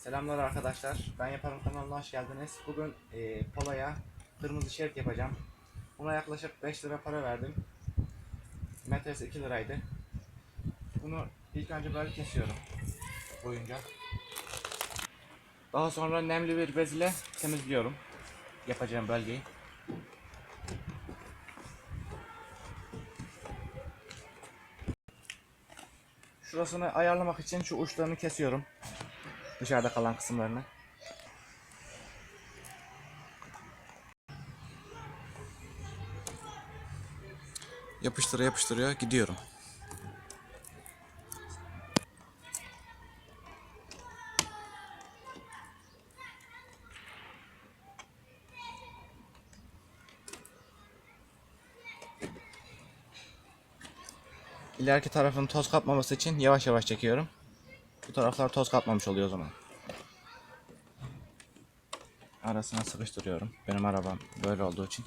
Selamlar arkadaşlar. Ben Yaparım kanalına hoş geldiniz. Bugün e, poloya kırmızı şerit yapacağım. Buna yaklaşık 5 lira para verdim. Metresi 2 liraydı. Bunu ilk önce böyle kesiyorum. Boyunca. Daha sonra nemli bir bez ile temizliyorum. Yapacağım bölgeyi. Şurasını ayarlamak için şu uçlarını kesiyorum. Dışarıda kalan kısımlarını. Yapıştıra yapıştırıyor gidiyorum. İleriki tarafın toz kapmaması için yavaş yavaş çekiyorum. Bu taraflar toz kapmamış oluyor o zaman. Arasına sıkıştırıyorum. Benim arabam böyle olduğu için.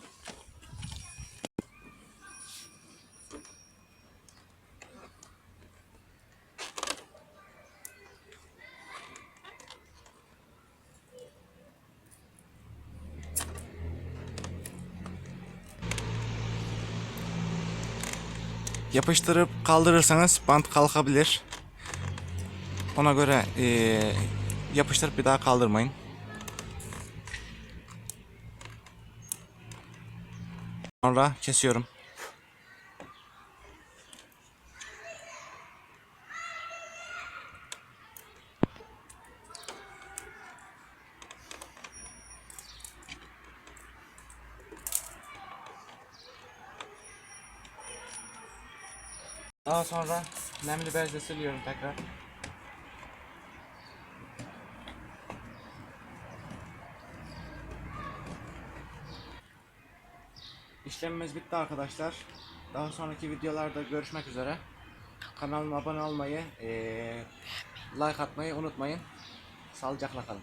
Yapıştırıp kaldırırsanız bant kalkabilir. Ona göre eee, yapıştırıp bir daha kaldırmayın. Sonra kesiyorum. Daha sonra nemli bezle siliyorum tekrar. İşlemimiz bitti arkadaşlar. Daha sonraki videolarda görüşmek üzere. Kanalıma abone olmayı, like atmayı unutmayın. Sağlıcakla kalın.